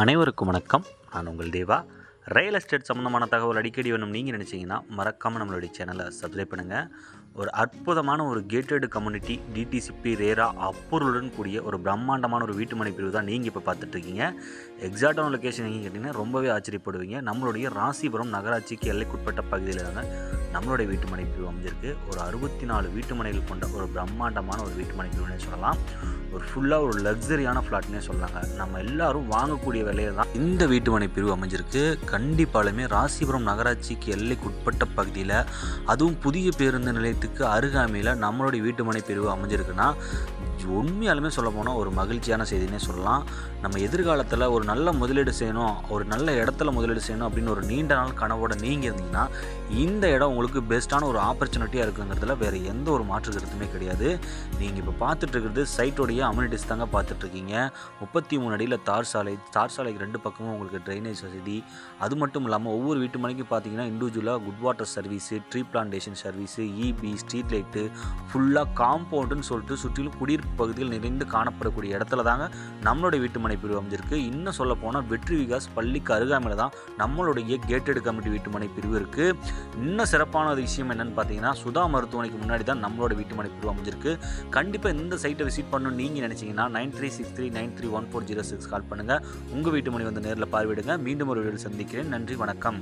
அனைவருக்கும் வணக்கம். நான் உங்கள் தேவா. ரியல் எஸ்டேட் சம்மந்தமான தகவல் அடிக்கடி வேணும். நீங்கள் நினச்சிங்கன்னா மறக்காமல் நம்மளுடைய சேனலை சப்ஸ்கிரைப் பண்ணுங்கள் ஒரு அற்புதமான ஒரு கேட்டட் கம்யூனிட்டி டிடிசிபி ரேரா அப்பொருளுடன் கூடிய ஒரு பிரம்மாண்டமான ஒரு வீட்டுமனை பிரிவு தான் நீங்கள் இப்போ பார்த்துட்ருக்கீங்க. எக்ஸாக்டான லொக்கேஷன் எங்கே கேட்டிங்கன்னா ரொம்பவே ஆச்சரியப்படுவீங்க. நம்மளுடைய ராசிபுரம் நகராட்சிக்கு எல்லைக்குட்பட்ட பகுதியில் தாங்க நம்மளுடைய வீட்டுமனை பிரிவு அமைஞ்சிருக்கு. ஒரு அறுபத்தி நாலு வீட்டுமனைகள் கொண்ட ஒரு பிரம்மாண்டமான ஒரு வீட்டுமனை பிரிவுன்னு சொல்லலாம். ஒரு ஃபுல்லாக ஒரு லக்ஸரியான ஃப்ளாட்னே சொல்லாங்க. நம்ம எல்லாரும் வாங்கக்கூடிய விலையில தான் இந்த வீட்டுமனை பிரிவு அமைஞ்சிருக்கு. கண்டிப்பாலுமே ராசிபுரம் நகராட்சிக்கு எல்லைக்குட்பட்ட பகுதியில் அதுவும் புதிய பேருந்து நிலையத்துக்கு அருகாமையில் நம்மளுடைய வீட்டுமனை பிரிவு அமைஞ்சிருக்குன்னா உண்மையாலுமே சொல்ல போனால் ஒரு மகிழ்ச்சியான செய்தினே சொல்லலாம். நம்ம எதிர்காலத்தில் ஒரு நல்ல முதலீடு செய்யணும் ஒரு நல்ல இடத்துல முதலீடு செய்யணும் அப்படின்னு ஒரு நீண்ட நாள் கனவோட நீங்கள் இருந்தீங்கன்னா இந்த இடம் உங்களுக்கு பெஸ்ட்டான ஒரு ஆப்பர்ச்சுனிட்டியாக இருக்குங்கிறதுல வேறு எந்த ஒரு மாற்று கருத்துமே கிடையாது. நீங்கள் இப்போ பார்த்துட்டு இருக்கிறது சைட்டோடைய அம்யூனிட்டிஸ் தாங்க பார்த்துட்ருக்கீங்க. முப்பத்தி மூணு அடியில் தார் சாலை தார் சாலைக்கு ரெண்டு பக்கமும் உங்களுக்கு ட்ரைனேஜ் வசதி. அது மட்டும் இல்லாமல் ஒவ்வொரு வீட்டு மனைக்கும் பார்த்தீங்கன்னா இண்டிவிஜுவலாக good water service tree plantation service EB street light ஃபுல்லாக காம்பவுண்டுன்னு சொல்லிட்டு சுற்றிலும் குடியிருப்பு பகுதியில் நிறைந்து காணப்படக்கூடிய இடத்துல தாங்க நம்மளுடைய வீட்டு மனை பிரிவு அமைஞ்சிருக்கு. இன்னும் சொல்ல போனால் வெற்றி விகாஸ் பள்ளிக்கு அருகாமையில் தான் நம்மளுடைய கேட்டட் கமிட்டி வீட்டு மனை பிரிவு இருக்குது இன்னும் சிறப்பான ஒரு விஷயம் என்னென்னு பார்த்தீங்கன்னா சுதா மருத்துவமனைக்கு முன்னாடி தான் நம்மளோட வீட்டு மனை பிரிவு அமைஞ்சிருக்கு. கண்டிப்பாக இந்த சைட்டை விசிட் பண்ணணும்னு நீங்கள் நினச்சிங்கன்னா nine three six three nine three one four zero six call பண்ணுங்கள் உங்கள் வீட்டு மணி வந்து நேரில் பார்வையிடுங்க. மீண்டும் ஒரு வீடியோ சந்திக்கிறேன். நன்றி வணக்கம்.